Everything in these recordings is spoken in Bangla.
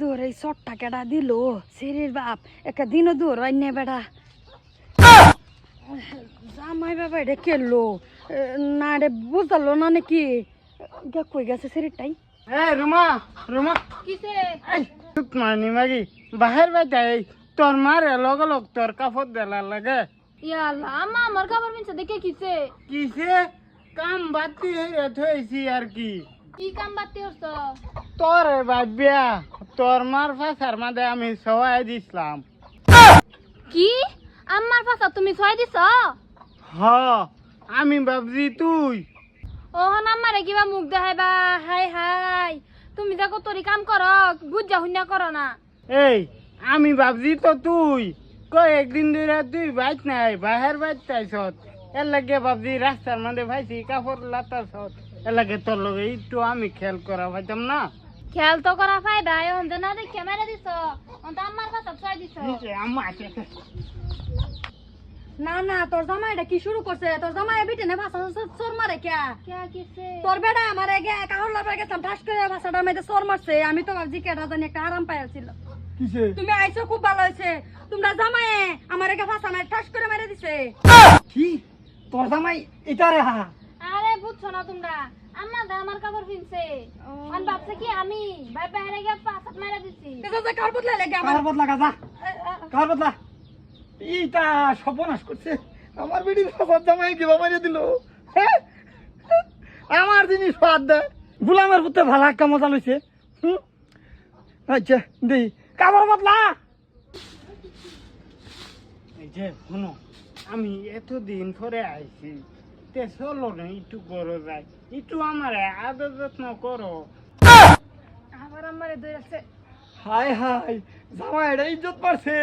দূর এই চটটা কেডা দিল? সিরির বাপ একটা দিনও দূর অন্য বেড়া। জামাই বাবা এটা কেলো। না রে বুঝালো না নাকি? কই গেছে সিরিরটাই এই রুমা রুমা। কিসে? মানি মাগি। বাহির বাইতে এই তোর মারে লগ লগ তোর কাপড় দেলা লাগে। ইয়াল্লা আমা আমার খাবার মিনছে দেখে কিসে? কিসে? কাম বাতি হয়ে থইছি আর কি। কি কাম বাতি হচ্ছ তোর বাবিয়া তোর মার ফাঁসার মাঝে আমি সবাই দিছিলাম। কি? আমার পাশা তুমি ছয় দিছ? হ আমি ভাবছি তুই। ওহন আমারে কিবা মুখ দেখাইবা হাই হাই। তুমি দেখো তোরি কাম কর বুঝা হুন্যা করো না। এই আমি ভাবছি তো তুই। কয়েকদিন ধরে তুই বাইক নাই বাহির বাইক চাইছত এর লাগে ভাবছি রাস্তার মধ্যে ভাইছি কাপড় লাতাছত এর লাগে তোর লগে একটু আমি খেয়াল করা পাইতাম না। খেয়াল তো করা ফায়দা এখন যে না দেখে মেরে দিছ। অন্ত আমার পাশা ছয় দিছ। নিচে আম্মা আছে। না না তোর জামাই এটা কি শুরু করছে? তোর জামাই বিটে নে ভাষা চোর মারে কে? তোর বেটা আমার আগে কাহর লাভ গেছিলাম ঠাস করে ভাষাটার মধ্যে চোর মারছে। আমি তো ভাবছি কেটা জানি একটা আরাম পাইছিল তুমি আইছো খুব ভালো হয়েছে। তোমরা জামাই আমার আগে ভাষা মারে ঠাস করে মেরে দিছে। কি? তোর জামাই এটা রে হা। আরে বুঝছ না তোমরা। আম্মা দা আমার কাপড় ভাবছে কি আমি ভাই বাইরে গিয়ে পাঁচাত মেরে দিছি। কার বদলা লাগে বদলা গাজা কার বদলা। ইটা সর্বনাশ করছে। আমার বিড়ির সবার জামাই কিবা মারিয়ে দিল। হ্যাঁ? আমার জিনিস বাদ দে গুলামের পুত্রে ভালো একটা মজা লইছে। হুম? আচ্ছা দেই। কাবার বদলা। এই যে শুনো আমি এতদিন পরে আইছি। তে চলো না একটু করো যায়। একটু আমার আদর যত্ন করো আবার আমারে দইরাছে হাই হাই জামাইটা ইজ্জত পারছে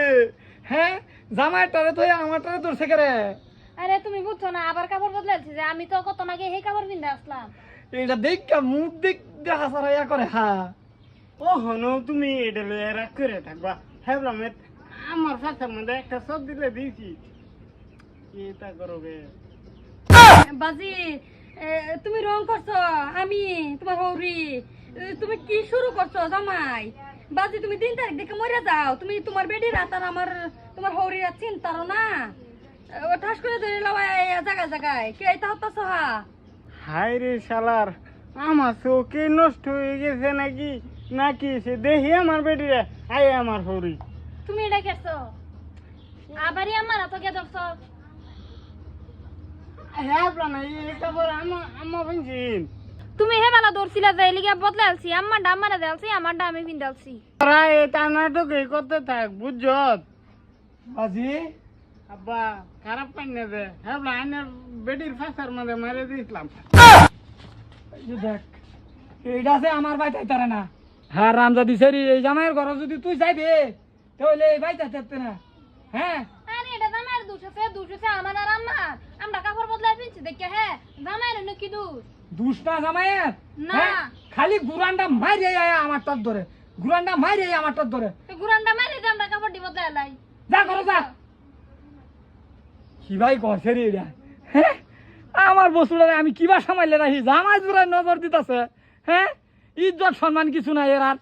হ্যাঁ জামাইটারে তো আমারটারে ধরছে কে রে আরে তুমি বুঝছ না আবার কাপড় বদলাইছি যে আমি তো কত আগে সেই কাপড় কিনতে আসলাম এটা দেখা মুখ দেখ দেখা সারা ইয়া করে হ্যাঁ ও হনো তুমি এটা লয়ে রাগ করে থাকবা এ- আমার ফাঁসার মধ্যে একটা সব দিলে দিয়েছি এটা করবে বাজি এ, তুমি রং করছ আমি তোমার হৌরি তুমি কি শুরু করছ জামাই? বাজি তুমি তিন তারিখ দেখে মরে যাও। তুমি তোমার বেডি রাত আর আমার তোমার হৌরি রাত চিন্তারো না। ও ঠাস করে ধরে লাওয়া জায়গায় জায়গায় কে এটা হতাছ হা? হাই রে শালার আমার চোখে নষ্ট হয়ে গেছে নাকি? নাকি সে দেখি আমার বেটিরে আই আমার হরি। তুমি এটা খেছো আবারই আমার এত কে ধরছো হ্যাঁ তুমি হে বেলা ধরছিলা যে এলিগে বদলে আলছি আমার ডাম মারা দেলছি আমার ডাম আমি পিন্দালছি তোরা এটা নাটক এই করতে থাক বুঝছত বাজি? আব্বা খারাপ পাই না দে। হ্যাঁ আইনের বেটির ফাঁসার মধ্যে মেরে দিয়েছিলাম। দেখ এইটা আছে আমার বাই তাইতারে না। হ্যাঁ রামজাদি সেরি এই জামাইয়ের ঘর যদি তুই যাইবে তাহলে এই বাই তাইতে না। হ্যাঁ দোষ আমার আর আমার আমরা কাপড় বদলাই ফেলছি দেখে হ্যাঁ জামাইয়ের নাকি দোষ দুষ? না জামাইয়ের? না। খালি গুরানটা মাইরে আয় আমার টার ধরে। গুরানটা মাইরে আয় আমার ধরে। গুরানটা যে আমরা কাপড় দিব বদলাই যা করো যা। কি ভাই রে এটা? হ্যাঁ আমার বস্তুটা আমি কিবা সামাইলে রাখি? জামাই জোড়ায় নজর দিতেছে। হ্যাঁ ইজ্জত সম্মান কিছু নাই এর আর।